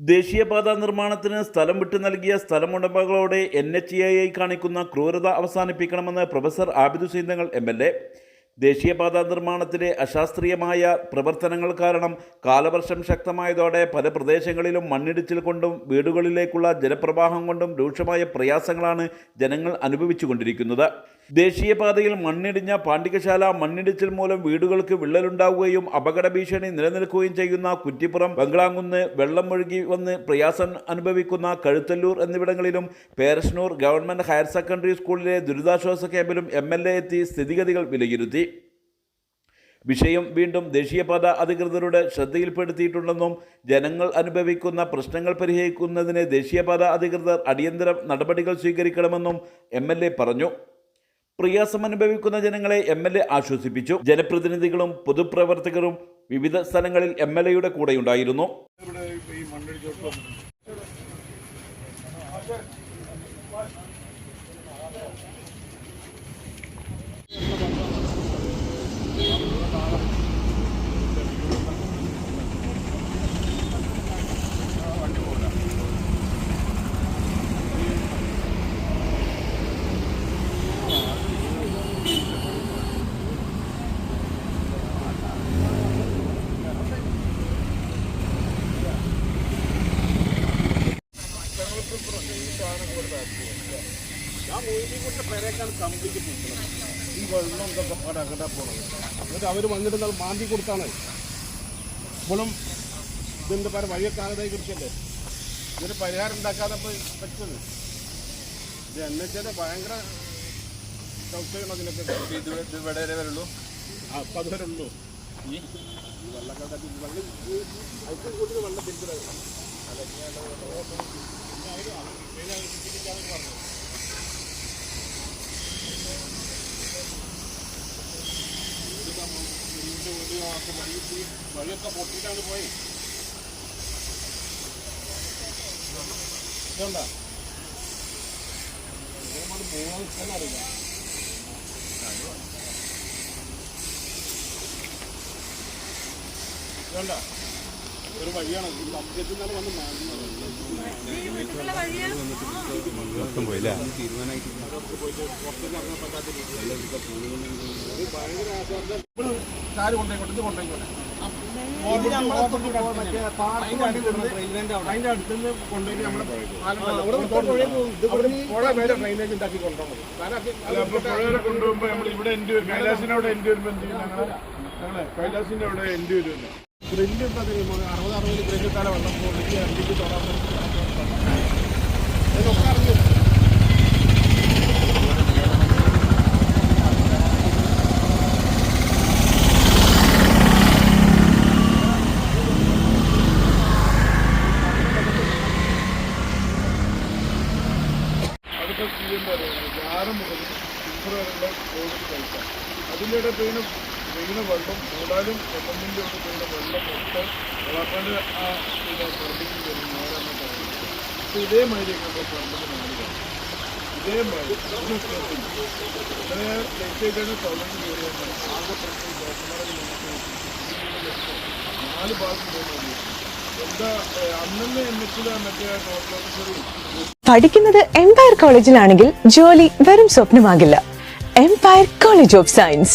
ദേശീയപാത നിർമ്മാണത്തിന് സ്ഥലം വിട്ടു നൽകിയ സ്ഥലമുടമകളോട് എൻ എച്ച് എ കാണിക്കുന്ന ക്രൂരത അവസാനിപ്പിക്കണമെന്ന് professor Abid സീന്തങ്ങൾ Thangal M L A. ദേശീയപാത നിർമ്മാണത്തിലെ അശാസ്ത്രീയമായ പ്രവർത്തനങ്ങൾ കാരണം കാലവർഷം ശക്തമായതോടെ പല പ്രദേശങ്ങളിലും മണ്ണിടിച്ചിൽ കൊണ്ടും വീടുകളിലേക്കുള്ള ജലപ്രവാഹം കൊണ്ടും രൂക്ഷമായ പ്രയാസങ്ങളാണ് ജനങ്ങൾ അനുഭവിച്ചുകൊണ്ടിരിക്കുന്നത്. ദേശീയപാതയിൽ മണ്ണിടിഞ്ഞ പാണ്ഡികശാല മണ്ണിടിച്ചിൽ മൂലം വീടുകൾക്ക് വിള്ളലുണ്ടാവുകയും അപകട ഭീഷണി നിലനിൽക്കുകയും ചെയ്യുന്ന കുറ്റിപ്പുറം ബംഗ്ലാങ്കുന്ന് വെള്ളം ഒഴുകി വന്ന് പ്രയാസം അനുഭവിക്കുന്ന കഴുത്തല്ലൂർ എന്നിവിടങ്ങളിലും പേരശ്നൂർ ഗവൺമെന്റ് ഹയർ സെക്കൻഡറി സ്കൂളിലെ ദുരിതാശ്വാസ ക്യാമ്പിലും എം എൽ എ എത്തി സ്ഥിതിഗതികൾ വിലയിരുത്തി. വിഷയം വീണ്ടും ദേശീയപാത അധികൃതരുടെ ശ്രദ്ധയിൽപ്പെടുത്തിയിട്ടുണ്ടെന്നും ജനങ്ങൾ അനുഭവിക്കുന്ന പ്രശ്നങ്ങൾ പരിഹരിക്കുന്നതിന് ദേശീയപാത അധികൃതർ അടിയന്തര നടപടികൾ സ്വീകരിക്കണമെന്നും എ പറഞ്ഞു. പ്രയാസം അനുഭവിക്കുന്ന ജനങ്ങളെ എം എൽ എ ആശ്വസിപ്പിച്ചു. ജനപ്രതിനിധികളും പൊതുപ്രവർത്തകരും വിവിധ സ്ഥലങ്ങളിൽ എം എൽ എയുടെ കൂടെയുണ്ടായിരുന്നു. മണ്ണിടിച്ചോട്ട് വന്നിട്ടുണ്ട് പേരേക്കാണ് കംപ്ലീറ്റ് പൂക്കുന്നത് ഈ വെള്ളം ഇതൊക്കെ പാടെ അങ്ങോട്ടാ പോണത്. എന്നിട്ട് അവർ വന്നിട്ട് നമ്മൾ മാന്തി കൊടുത്താണ്. ഇപ്പോഴും ഇതിന്റെ പേര് വഴിയൊക്കെ ആകതായി കുറിച്ചല്ലേ? ഇതിന് പരിഹാരം ഉണ്ടാക്കാതെ ഇപ്പോൾ പറ്റുന്നത് ഇത് എൻ വെച്ചാൽ ഭയങ്കര ചർച്ചയാണ് അതിനൊക്കെ ഇത് ഇവിടെ വരെ വരുള്ളൂ. ആ അപ്പം അതുവരെ ഉള്ളൂ. ഈ വെള്ളക്കാട്ടി വെള്ളം ഐസ്ക്രീം കൂട്ടിന് വെള്ളം തിരിച്ചിടാം വഴിയൊക്കെ പൊട്ടിയിട്ടാണ് പോയി ഇതുണ്ടാ മൂന്നാം അറിയില്ല ഇതുണ്ടാ ഒരു വഴിയാണ്. ഈ അബ്ജത്തിൽ നിന്നാണ് വന്ന് മാറുന്നത് ഇത് കൊണ്ടേക്കോട്ടെ അതിന്റെ കൊണ്ടുപോയി നമ്മുടെ ഡ്രൈനേജ് ഉണ്ടാക്കി കൊണ്ടുപോകുന്നത് കൊണ്ടുപോകുമ്പോ ഇവിടെ എൻഡ് വരുമ്പോ കൈലാസിന്റെ അവിടെ എൻഡ് വരുമല്ലോ ഗ്രില്ല് അതിന് അറുപത് അറുപത് ഗ്രില്ല് ഇട്ടാലെ വെള്ളം പോകുന്നെങ്കിൽ അതിലേക്ക് തൊടാൻ ഇതൊക്കെ അറിഞ്ഞു. വരെയുള്ള കഴിക്കാം അതിന്റെ ഇടയിൽ പെയ്യുന്ന വെള്ളം മൂടാലും എമ്മന്റെ അവിടെ പെയ്യുന്ന വെള്ളം ഒക്കെ വളർത്താണ്ട് ആ പിന്നെ പറമ്പിൽ വരുന്ന നേരാന്ന് പറയുന്നത്. അപ്പോൾ ഇതേമാതിരിയൊക്കെ ഇപ്പോൾ പറമ്പിൽ നാല് ഇതേമാതിരി ഒരു ഇങ്ങനെ ലേറ്റായിട്ടാണ് സൗകര്യം കയറിയത് ആകെ പ്രശ്നം ഡോക്ടർമാരെ നാല് ഭാഗം പോകുന്നത് പഠിക്കുന്നത് എംപയർ കോളേജിലാണെങ്കിൽ ജോലി വെറും സ്വപ്നമാകില്ല. Empire college of science